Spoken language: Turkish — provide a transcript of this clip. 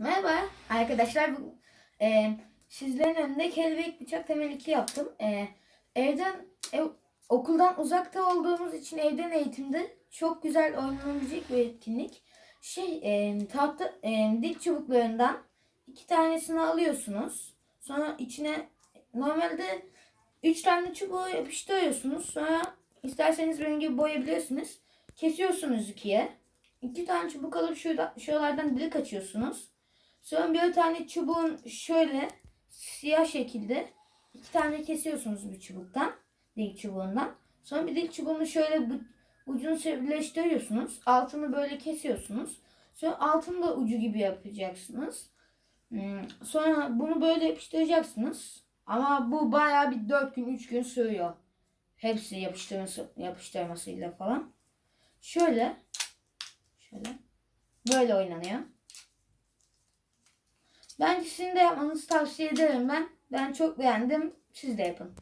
Merhaba arkadaşlar. Bu, e, sizlerin önünde kelebek bıçak temel 2 yaptım. E, evden ev, okuldan uzakta olduğumuz için evden eğitimde çok güzel oynanabilecek bir etkinlik. Şey e, tahta e, dik çubuklarından iki tanesini alıyorsunuz. Sonra içine normalde üç tane çubuğu yapıştırıyorsunuz. Sonra isterseniz benim gibi boyayabilirsiniz. Kesiyorsunuz ikiye. İki tane çubuk alıp şurada, şuralardan delik açıyorsunuz. Sonra bir tane çubuğun şöyle siyah şekilde iki tane kesiyorsunuz bir çubuktan. Dik çubuğundan. Sonra bir dik çubuğunu şöyle bu, ucunu birleştiriyorsunuz. Altını böyle kesiyorsunuz. Sonra altını da ucu gibi yapacaksınız. Hmm, Sonra bunu böyle yapıştıracaksınız. Ama bu bayağı bir 4 gün 3 gün sürüyor. Hepsi yapıştırması, yapıştırmasıyla falan. Şöyle. Şöyle. Böyle oynanıyor. Bence sizin de yapmanızı tavsiye ederim ben. Ben çok beğendim. Siz de yapın.